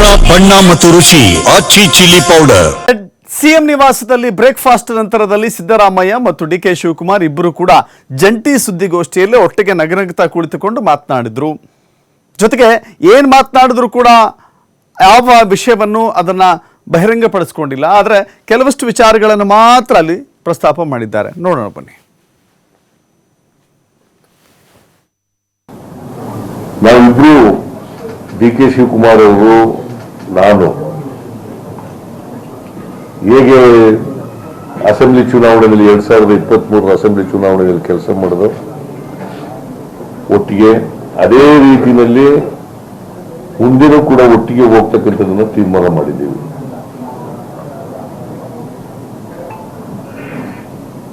ಖಾರ ಬಣ್ಣ ಮತ್ತು ರುಚಿ ಅಚ್ಚಿ ಚಿಲ್ಲಿ ಪೌಡರ್. ಸಿಎಂ ನಿವಾಸದಲ್ಲಿ ಬ್ರೇಕ್ಫಾಸ್ಟ್ ನಂತರದಲ್ಲಿ ಸಿದ್ದರಾಮಯ್ಯ ಮತ್ತು ಡಿ ಕೆ ಶಿವಕುಮಾರ್ ಇಬ್ಬರು ಕೂಡ ಜಂಟಿ ಸುದ್ದಿಗೋಷ್ಠಿಯಲ್ಲಿ ಒಟ್ಟಿಗೆ ನಗನಗ್ತಾ ಕುಳಿತುಕೊಂಡು ಮಾತನಾಡಿದ್ರು. ಜೊತೆಗೆ ಏನು ಮಾತನಾಡಿದ್ರು ಕೂಡ ಯಾವ ವಿಷಯವನ್ನು ಅದನ್ನ ಬಹಿರಂಗಪಡಿಸ್ಕೊಂಡಿಲ್ಲ ಆದರೆ ಕೆಲವಷ್ಟು ವಿಚಾರಗಳನ್ನು ಮಾತ್ರ ಅಲ್ಲಿ ಪ್ರಸ್ತಾಪ ಮಾಡಿದ್ದಾರೆ. ನೋಡೋಣ ಬನ್ನಿ. ನಾವಿಬ್ರು ಡಿ ಕೆ ಶಿವಕುಮಾರ್ ಅವರು ನಾನು ಹೇಗೆ ಅಸೆಂಬ್ಲಿ ಚುನಾವಣೆಯಲ್ಲಿ ಎರಡ್ ಸಾವಿರದ ಇಪ್ಪತ್ತ್ ಮೂರರ ಅಸೆಂಬ್ಲಿ ಚುನಾವಣೆಯಲ್ಲಿ ಕೆಲಸ ಮಾಡಿದ್ರು ಒಟ್ಟಿಗೆ ಅದೇ ರೀತಿಯಲ್ಲಿ ಮುಂದಿನ ಕೂಡ ಒಟ್ಟಿಗೆ ಹೋಗ್ತಕ್ಕಂಥದ್ದನ್ನ ತೀರ್ಮಾನ ಮಾಡಿದ್ದೀವಿ.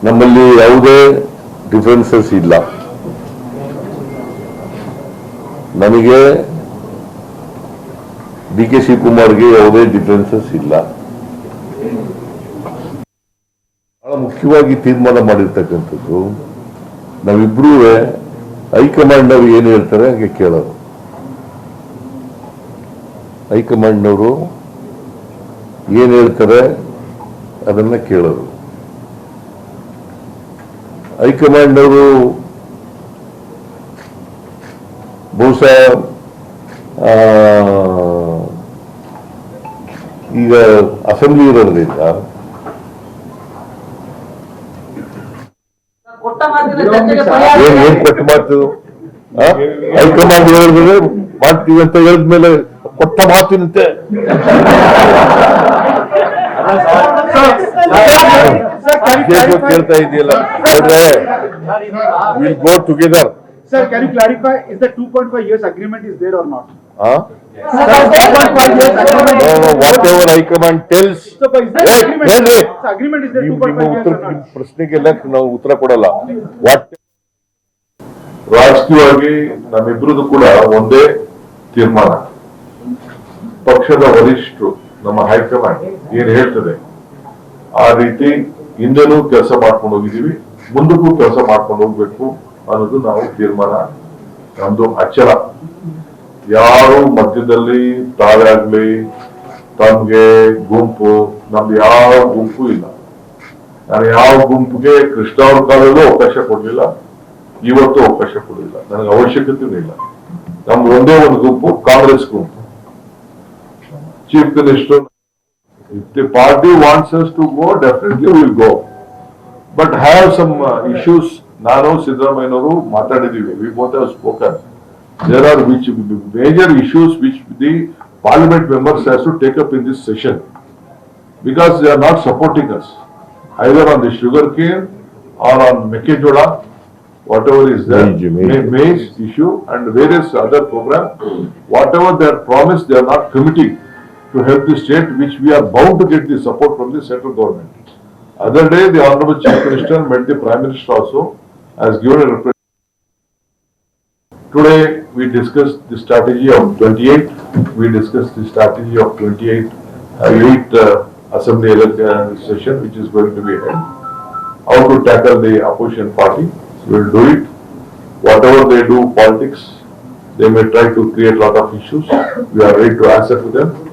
ನಮ್ಮಲ್ಲಿ ಯಾವುದೇ ಡಿಫರೆನ್ಸಸ್ ಇಲ್ಲ. ನನಗೆ ಡಿ ಕೆ ಶಿವಕುಮಾರ್ಗೆ ಯಾವುದೇ ಡಿಫರೆನ್ಸಸ್ ಇಲ್ಲ. ಬಹಳ ಮುಖ್ಯವಾಗಿ ತೀರ್ಮಾನ ಮಾಡಿರ್ತಕ್ಕಂಥದ್ದು. ನಾವಿಬ್ರೂ ಹೈಕಮಾಂಡ್ನವ್ರು ಏನು ಹೇಳ್ತಾರೆ ಹಾಗೆ ಕೇಳೋರು ಹೈಕಮಾಂಡ್ನವರು ಏನು ಹೇಳ್ತಾರೆ ಅದನ್ನ ಕೇಳೋದು. ಹೈಕಮಾಂಡ್ನವರು ಬಹುಶಃ ಈಗ ಅಸೆಂಬ್ಲಿ ಇರೋದ್ರಿಂದ ಏನ್ ಏನ್ ಕೊಟ್ಟು ಮಾತು? ಹೈಕಮಾಂಡ್ ಹೇಳಿದ್ರೆ ಮಾಡ್ತೀವಿ ಅಂತ ಹೇಳಿದ್ಮೇಲೆ ಕೊಟ್ಟ ಮಾತಿನಂತೆ. ಕೇಳ್ತಾ ಇದೆಯಲ್ಲ. Will go together Sir, can you clarify, is the 2.5 years agreement is there or not? What Sir, 2.5 years agreement. Ever high command tells So, but is there Hey, agreement? ಹೇಳ್ರಿ. Sir, agreement is there ನಿಮ್ಮ 2.5 years ಉತ್ತರ or ನಿಮ್ಮ not? ಪ್ರಶ್ನೆಗೆಲ್ಲ ನಾವು ಉತ್ತರ ಕೊಡಲ್ಲ what ರಾಜಕೀಯವಾಗಿ ನಮ್ಮಿಬ್ರದ್ದು ಕೂಡ ಒಂದೇ ತೀರ್ಮಾನ ಪಕ್ಷದ ವರಿಷ್ಠರು ನಮ್ಮ ಹೈಕಮಾಂಡ್ ಏನ್ ಹೇಳ್ತದೆ ಆ ರೀತಿ ಹಿಂದೆನೂ ಕೆಲಸ ಮಾಡ್ಕೊಂಡು ಹೋಗಿದೀವಿ ಮುಂದಕ್ಕೂ ಕೆಲಸ ಮಾಡ್ಕೊಂಡು ಹೋಗ್ಬೇಕು ಅನ್ನೋದು ನಾವು ತೀರ್ಮಾನ ನಮ್ದು ಅಚಲ ಯಾರು ಮಧ್ಯದಲ್ಲಿ ತಾವೇ ಆಗ್ಲಿ ತಮ್ಗೆ ಗುಂಪು, ನಮ್ದು ಯಾವ ಗುಂಪು ಇಲ್ಲ. ನಾನು ಯಾವ ಗುಂಪಿಗೆ ಕೃಷ್ಣ ಅವ್ರ ಕಾಲದಲ್ಲೂ ಅವಕಾಶ ಕೊಡಲಿಲ್ಲ, ಇವತ್ತು ಅವಕಾಶ ಕೊಡಲಿಲ್ಲ. ನನಗೆ ಅವಶ್ಯಕತೆ ಇಲ್ಲ. ನಮ್ದು ಒಂದೇ ಒಂದು ಗುಂಪು, ಕಾಂಗ್ರೆಸ್ ಗುಂಪು. Chief minister if the party wants us to go definitely will go but have some issues ನಾನು ಸಿದ್ದರಾಮಯ್ಯನವರು ಮಾತಾಡಿದೀವಿ we both have spoken There are which major issues which the parliament members has to take up in this session because they are not supporting us either on the sugar cane or on mekejola, whatever is there, major, maize issue and various other program, whatever they are promised, they are not committing to help the state which we are bound to get the support from the central government. Other day, the Honorable Chief Minister met the Prime Minister also, has given a Today, we discussed the strategy of twenty-eight, we discussed the strategy of twenty-eight, uh, eight uh, assembly elec- uh, session which is going to be held. How to tackle the opposition party, we will do it. Whatever they do politics, they may try to create lot of issues, we are ready to answer to them.